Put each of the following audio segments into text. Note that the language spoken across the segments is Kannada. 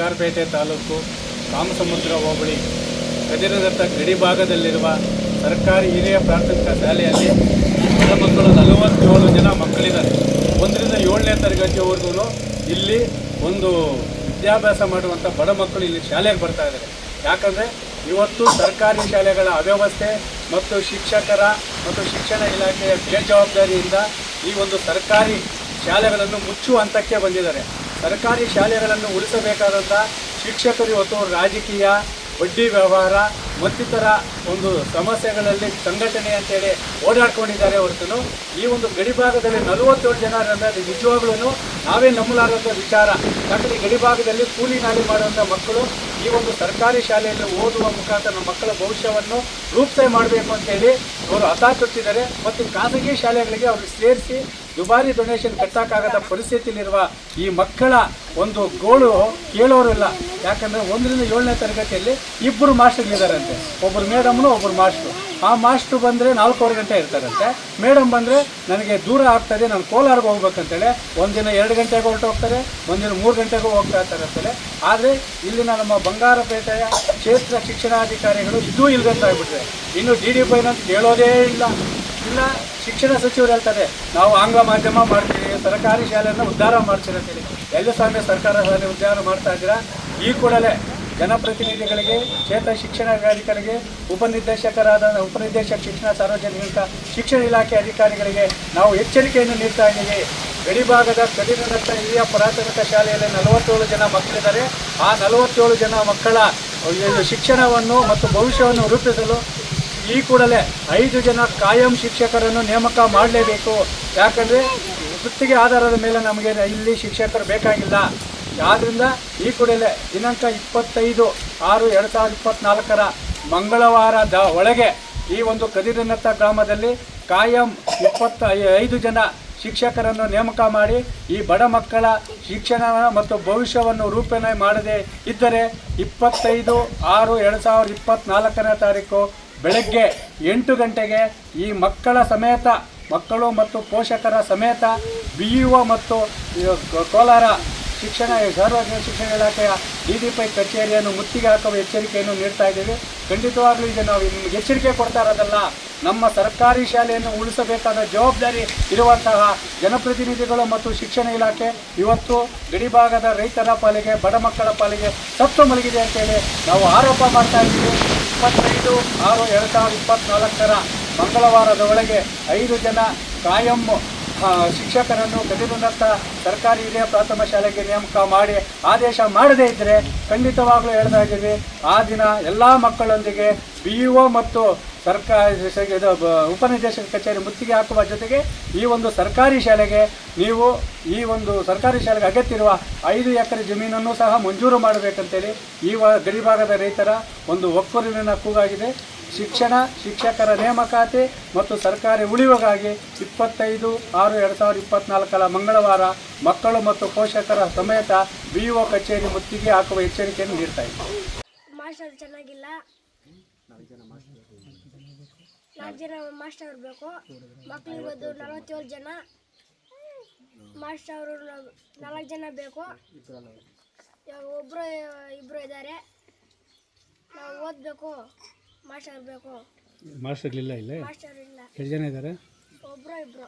ಬಂಗಾರಪೇಟೆ ತಾಲೂಕು ಕಾಮಸಮುದ್ರ ಹೋಬಳಿ. ಕದಿರದತ್ತ ಗಡಿ ಭಾಗದಲ್ಲಿರುವ ಸರ್ಕಾರಿ ಹಿರಿಯ ಪ್ರಾಥಮಿಕ ಶಾಲೆಯಲ್ಲಿ ಬಡ ಮಕ್ಕಳು ನಲವತ್ತೇಳು ಜನ ಮಕ್ಕಳಿದ್ದಾರೆ. ಒಂದರಿಂದ ಏಳನೇ ತರಗತಿವರೆಗೂ ಇಲ್ಲಿ ಒಂದು ವಿದ್ಯಾಭ್ಯಾಸ ಮಾಡುವಂಥ ಬಡ ಮಕ್ಕಳು ಇಲ್ಲಿ ಶಾಲೆಗೆ ಬರ್ತಾ ಇದ್ದಾರೆ. ಯಾಕಂದರೆ ಇವತ್ತು ಸರ್ಕಾರಿ ಶಾಲೆಗಳ ಅವ್ಯವಸ್ಥೆ ಮತ್ತು ಶಿಕ್ಷಕರ ಮತ್ತು ಶಿಕ್ಷಣ ಇಲಾಖೆಯ ಬೇಜವಾಬ್ದಾರಿಯಿಂದ ಈ ಒಂದು ಸರ್ಕಾರಿ ಶಾಲೆಗಳನ್ನು ಮುಚ್ಚುವ ಹಂತಕ್ಕೆ ಬಂದಿದ್ದಾರೆ. ಸರ್ಕಾರಿ ಶಾಲೆಗಳನ್ನು ಉಳಿಸಬೇಕಾದಂಥ ಶಿಕ್ಷಕರು ಇವತ್ತು ರಾಜಕೀಯ ಬಡ್ಡಿ ವ್ಯವಹಾರ ಮತ್ತಿತರ ಒಂದು ಸಮಸ್ಯೆಗಳಲ್ಲಿ ಸಂಘಟನೆ ಅಂತೇಳಿ ಓಡಾಡ್ಕೊಂಡಿದ್ದಾರೆ ಹೊರತು ಈ ಒಂದು ಗಡಿ ಭಾಗದಲ್ಲಿ ನಲವತ್ತೇಳು ಜನ ಅದು ನಿಜವಾಗ್ಲೂ ನಾವೇ ನಂಬಲಾರದ ವಿಚಾರ. ಯಾಕಂದರೆ ಗಡಿ ಭಾಗದಲ್ಲಿ ಕೂಲಿ ನಾಲಿ ಮಾಡುವಂಥ ಮಕ್ಕಳು, ಈ ಒಂದು ಸರ್ಕಾರಿ ಶಾಲೆಯಲ್ಲಿ ಓದುವ ಮುಖಾಂತರ ನಮ್ಮ ಮಕ್ಕಳ ಭವಿಷ್ಯವನ್ನು ರೂಪಿಸೆ ಮಾಡಬೇಕು ಅಂತೇಳಿ ಅವರು ಹತಾತೊಟ್ಟಿದ್ದಾರೆ ಮತ್ತು ಖಾಸಗಿ ಶಾಲೆಗಳಿಗೆ ಅವರು ಸೇರಿಸಿ ದುಬಾರಿ ಡೊನೇಷನ್ ಕಟ್ಟಕ್ಕಾಗದ ಪರಿಸ್ಥಿತಿಯಲ್ಲಿರುವ ಈ ಮಕ್ಕಳ ಒಂದು ಗೋಳು ಕೇಳೋರಿಲ್ಲ. ಯಾಕಂದರೆ ಒಂದರಿಂದ ಏಳನೇ ತರಗತಿಯಲ್ಲಿ ಇಬ್ಬರು ಮಾಸ್ಟರ್ಗಳಿದ್ದಾರಂತೆ ಒಬ್ಬರು ಮೇಡಮ್ನು ಒಬ್ಬರು ಮಾಸ್ಟ್ರು. ಆ ಮಾಸ್ಟ್ರು ಬಂದರೆ ನಾಲ್ಕೂವರೆ ಗಂಟೆ ಇರ್ತಾರಂತೆ. ಮೇಡಮ್ ಬಂದರೆ ನನಗೆ ದೂರ ಆಗ್ತದೆ, ನಾನು ಕೋಲಾರ್ಗೆ ಹೋಗ್ಬೇಕಂತೇಳಿ. ಒಂದಿನ ಎರಡು ಗಂಟೆಗೆ ಹೊರಟು ಹೋಗ್ತಾರೆ ಒಂದಿನ ಮೂರು ಗಂಟೆಗೂ ಹೋಗ್ತಾ ಇರ್ತಾರೆ ಅಂತೇಳಿ. ಆದರೆ ಇಲ್ಲಿನ ನಮ್ಮ ಬಂಗಾರಪೇಟೆಯ ಕ್ಷೇತ್ರ ಶಿಕ್ಷಣಾಧಿಕಾರಿಗಳು ಇದೂ ಇಲ್ಲದಂತಾಗ್ಬಿಟ್ರೆ ಇನ್ನು ಡಿ ಡಿ ಪೈನ ಹೇಳೋದೇ ಇಲ್ಲ. ಇಲ್ಲ, ಶಿಕ್ಷಣ ಸಚಿವರು ಹೇಳ್ತಾರೆ, ನಾವು ಆಂಗ್ಲ ಮಾಧ್ಯಮ ಮಾಡ್ತೀವಿ, ಸರ್ಕಾರಿ ಶಾಲೆಯನ್ನು ಉದ್ಧಾರ ಮಾಡ್ತೀರಿ ಅಂತೇಳಿ. ಎಲ್ಲ ಸ್ವಾಮಿ ಸರ್ಕಾರ ಶಾಲೆ ಉದ್ಧಾರ ಮಾಡ್ತಾ ಇದ್ದೀರಾ? ಈ ಕೂಡಲೇ ಜನಪ್ರತಿನಿಧಿಗಳಿಗೆ, ಕ್ಷೇತ್ರ ಶಿಕ್ಷಣಾಧಿಕಾರಿಗಳಿಗೆ ಉಪನಿರ್ದೇಶಕರಾದ ಉಪನಿರ್ದೇಶಕ ಶಿಕ್ಷಣ ಸಾರ್ವಜನಿಕ ಶಿಕ್ಷಣ ಇಲಾಖೆ ಅಧಿಕಾರಿಗಳಿಗೆ ನಾವು ಎಚ್ಚರಿಕೆಯನ್ನು ನೀಡ್ತಾ ಇದ್ದೀವಿ. ಗಡಿಭಾಗದ ಕಡಿನತ್ತ ಹಿರಿಯ ಪ್ರಾಥಮಿಕ ಶಾಲೆಯಲ್ಲಿ ನಲವತ್ತೇಳು ಜನ ಮಕ್ಕಳಿದ್ದಾರೆ. ಆ ನಲವತ್ತೇಳು ಜನ ಮಕ್ಕಳ ಶಿಕ್ಷಣವನ್ನು ಮತ್ತು ಭವಿಷ್ಯವನ್ನು ರೂಪಿಸಲು ಈ ಕೂಡಲೇ ಐದು ಜನ ಕಾಯಂ ಶಿಕ್ಷಕರನ್ನು ನೇಮಕ ಮಾಡಲೇಬೇಕು. ಯಾಕಂದರೆ ವೃತ್ತಿಗೆ ಆಧಾರದ ಮೇಲೆ ನಮಗೆ ಇಲ್ಲಿ ಶಿಕ್ಷಕರು ಬೇಕಾಗಿಲ್ಲ. ಆದ್ದರಿಂದ ಈ ಕೂಡಲೇ ದಿನಾಂಕ ಇಪ್ಪತ್ತೈದು ಆರು ಎರಡು ಸಾವಿರದ ಇಪ್ಪತ್ತ್ನಾಲ್ಕರ ಮಂಗಳವಾರದ ಒಳಗೆ ಈ ಒಂದು ಕದಿರಿನತ್ತ ಗ್ರಾಮದಲ್ಲಿ ಕಾಯಂ ಇಪ್ಪತ್ತ ಐದು ಜನ ಶಿಕ್ಷಕರನ್ನು ನೇಮಕ ಮಾಡಿ ಈ ಬಡ ಮಕ್ಕಳ ಶಿಕ್ಷಣ ಮತ್ತು ಭವಿಷ್ಯವನ್ನು ರೂಪಣೆ ಮಾಡದೇ ಇದ್ದರೆ ಇಪ್ಪತ್ತೈದು ಆರು ಎರಡು ಸಾವಿರದ ಇಪ್ಪತ್ತ್ನಾಲ್ಕನೇ ತಾರೀಕು ಬೆಳಗ್ಗೆ ಎಂಟು ಗಂಟೆಗೆ ಈ ಮಕ್ಕಳ ಸಮೇತ, ಮಕ್ಕಳು ಮತ್ತು ಪೋಷಕರ ಸಮೇತ ಬಿ ಮತ್ತು ಕೋಲಾರ ಶಿಕ್ಷಣ ಸಾರ್ವಜನಿಕ ಶಿಕ್ಷಣ ಇಲಾಖೆಯ ಡಿ ಡಿ ಪೈ ಕಚೇರಿಯನ್ನು ಮುತ್ತಿಗೆ ಹಾಕುವ ಎಚ್ಚರಿಕೆಯನ್ನು ನೀಡ್ತಾ ಇದ್ದೀವಿ. ಖಂಡಿತವಾಗ್ಲೂ ಇದು ನಾವು ನಿಮ್ಗೆ ಎಚ್ಚರಿಕೆ ಕೊಡ್ತಾ ಇರೋದಲ್ಲ. ನಮ್ಮ ಸರ್ಕಾರಿ ಶಾಲೆಯನ್ನು ಉಳಿಸಬೇಕಾದ ಜವಾಬ್ದಾರಿ ಇರುವಂತಹ ಜನಪ್ರತಿನಿಧಿಗಳು ಮತ್ತು ಶಿಕ್ಷಣ ಇಲಾಖೆ ಇವತ್ತು ಗಡಿಭಾಗದ ರೈತರ ಪಾಲಿಗೆ, ಬಡ ಮಕ್ಕಳ ಪಾಲಿಗೆ ಸತ್ತು ಮಲಗಿದೆ ಅಂತೇಳಿ ನಾವು ಆರೋಪ ಮಾಡ್ತಾ ಇದ್ದೀವಿ. ಇಪ್ಪತ್ತೈದು ಆರು ಎರಡು ಸಾವಿರದ ಇಪ್ಪತ್ತ್ನಾಲ್ಕರ ಮಂಗಳವಾರದ ಒಳಗೆ ಐದು ಜನ ಕಾಯಂ ಶಿಕ್ಷಕರನ್ನು ಪ್ರತಿಬಂಧಕ ಸರ್ಕಾರಿ ಹಿರಿಯ ಪ್ರಾಥಮಿಕ ಶಾಲೆಗೆ ನೇಮಕ ಮಾಡಿ ಆದೇಶ ಮಾಡದೇ ಇದ್ದರೆ ಖಂಡಿತವಾಗಲೂ ಹೇಳ್ತಾ ಇದ್ದೀವಿ, ಆ ದಿನ ಎಲ್ಲ ಮಕ್ಕಳೊಂದಿಗೆ ಬಿ ಇ ಮತ್ತು ಸರ್ಕಾರಿ ಇದು ಉಪನಿರ್ದೇಶಕ ಕಚೇರಿ ಮುತ್ತಿಗೆ ಹಾಕುವ ಜೊತೆಗೆ ಈ ಒಂದು ಸರ್ಕಾರಿ ಶಾಲೆಗೆ ನೀವು ಈ ಒಂದು ಸರ್ಕಾರಿ ಶಾಲೆಗೆ ಅಗತ್ಯವಿರುವ ಐದು ಎಕರೆ ಜಮೀನನ್ನು ಸಹ ಮಂಜೂರು ಮಾಡಬೇಕಂತೇಳಿ ಈ ಗಡಿಭಾಗದ ರೈತರ ಒಂದು ಒಕ್ಕೂರಿನ ಕೂಗಾಗಿದೆ. ಶಿಕ್ಷಣ, ಶಿಕ್ಷಕರ ನೇಮಕಾತಿ ಮತ್ತು ಸರ್ಕಾರಿ ಉಳಿವಿಗಾಗಿ ಇಪ್ಪತ್ತೈದು ಆರು ಎರಡು ಸಾವಿರದ ಇಪ್ಪತ್ನಾಲ್ಕರ ಮಂಗಳವಾರ ಮಕ್ಕಳು ಮತ್ತು ಪೋಷಕರ ಸಮೇತ ಬಿ ಒ ಕಚೇರಿ ಮುತ್ತಿಗೆ ಹಾಕುವ ಎಚ್ಚರಿಕೆಯನ್ನು ನೀಡ್ತಾ ಮಾಸ್ಟರ್ ಚೆನ್ನಾಗಿಲ್ಲ. ನಾಲ್ಕು ಜನ ಮಾಸ್ಟರ್ ಇರಬೇಕು. ಒಂದು ನಲವತ್ತೇಳು ಜನ. ಮಾಸ್ಟರ್ ಅವರು ನಾಲ್ಕು ಜನ ಬೇಕು. ಒಬ್ಬರು ಇಬ್ಬರು ಇದ್ದಾರೆ. ನಾವು ಓದಬೇಕು. ಮಾಸ್ಟರ್ ಬೇಕು ಮಾಸ್ಟರ್ಗಳಿಲ್ಲ ಇಲ್ಲೇ? ಮಾಸ್ಟರ್ ಇಲ್ಲ ಎಷ್ಟು ಜನ ಇದ್ದಾರೆ? ಒಬ್ಬರು ಇಬ್ಬರು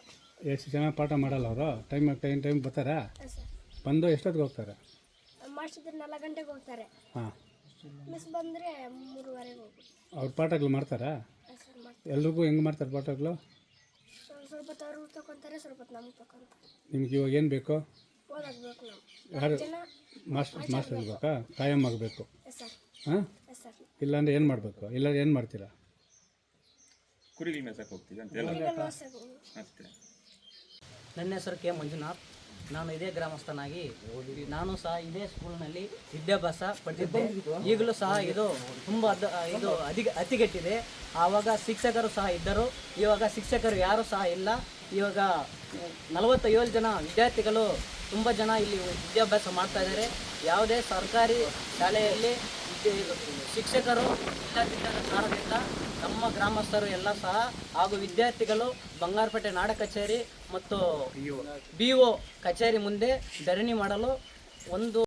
ಎಷ್ಟು ಜನ ಪಾಠ ಮಾಡಲ್ಲ ಅವರು? ಟೈಮ್ ಟೈಮ್ ಟೈಮ್ ಬರ್ತಾರಾ? ಸರ್. ಬಂದು ಎಷ್ಟೊತ್ತಿಗೆ ಹೋಗ್ತಾರೆ? ಮಾಸ್ಟರ್ ನಾಲ್ಕು ಗಂಟೆಗೆ ಹೋಗ್ತಾರೆ. ಹಾಂ. ಮಿಸ್ ಬಂದರೆ ಮೂರುವರೆಗೆ ಹೋಗ್ತಾರೆ ಅವ್ರ ಪಾಠಗಳು ಮಾಡ್ತಾರಾ? ಸರ್ ಮಾಡ್ತಾರೆ. ಎಲ್ರಿಗೂ ಹೆಂಗೆ ಮಾಡ್ತಾರೆ ಪಾಠಗಳು? ಸ್ವಲ್ಪ ಸ್ವಲ್ಪ ಹೊತ್ತು ಅವ್ರು ತಗೊತಾರೆ ಸ್ವಲ್ಪ ಹೊತ್ತು ನಮ್ಗೆ ತಗೊಂತಾರೆ ನಿಮ್ಗೆ ಇವಾಗ ಏನು ಬೇಕು? ಓದಾಕ್ಬೇಕು ನಾವು ಯಾರು? ಜನ ಮಾಸ್ಟರ್ ಮಾಸ್ಟರ್ ಬೇಕಾ ಕಾಯಂ ಆಗಬೇಕು. ಸರ್. ಹಾಂ? ಇಲ್ಲಾಂದ್ರೆ ಏನು ಮಾಡಬೇಕು? ಇಲ್ಲ ಏನು ಮಾಡ್ತೀರಾ? ಕುರಿಗಳು ಮೇಸಕ್ಕೆ ಹೋಗ್ತೀವಿ ಅಂತ ಹೇಳಿ ಈಗ ಮಾಸ್ಟರ್ ಅಷ್ಟೇ. ನನ್ನ ಹೆಸರು ಕೆ ಮಂಜುನಾಥ್. ನಾನು ಇದೇ ಗ್ರಾಮಸ್ಥನಾಗಿ ನಾನು ಸಹ ಇದೇ ಸ್ಕೂಲ್ನಲ್ಲಿ ವಿದ್ಯಾಭ್ಯಾಸ ಪಡೆದಿದ್ದೆ ಈಗಲೂ ಸಹ ಇದು ತುಂಬ ಅದ ಇದು ಅಧಿಕ ಅತಿಗೆಟ್ಟಿದೆ. ಆವಾಗ ಶಿಕ್ಷಕರು ಸಹ ಇದ್ದರು. ಇವಾಗ ಶಿಕ್ಷಕರು ಯಾರೂ ಸಹ ಇಲ್ಲ. ಇವಾಗ ನಲವತ್ತೇಳು ಜನ ವಿದ್ಯಾರ್ಥಿಗಳು ತುಂಬ ಜನ ಇಲ್ಲಿ ವಿದ್ಯಾಭ್ಯಾಸ ಮಾಡ್ತಾ ಇದ್ದಾರೆ. ಯಾವುದೇ ಸರ್ಕಾರಿ ಶಾಲೆಯಲ್ಲಿ ಶಿಕ್ಷಕರು ಇಲ್ಲದಿದ್ದ ಕಾರಣದಿಂದ ನಮ್ಮ ಗ್ರಾಮಸ್ಥರು ಎಲ್ಲ ಸಹ ಹಾಗೂ ವಿದ್ಯಾರ್ಥಿಗಳು ಬಂಗಾರಪೇಟೆ ನಾಡ ಕಚೇರಿ ಮತ್ತು ಬಿ ಒ ಕಚೇರಿ ಮುಂದೆ ಧರಣಿ ಮಾಡಲು ಒಂದು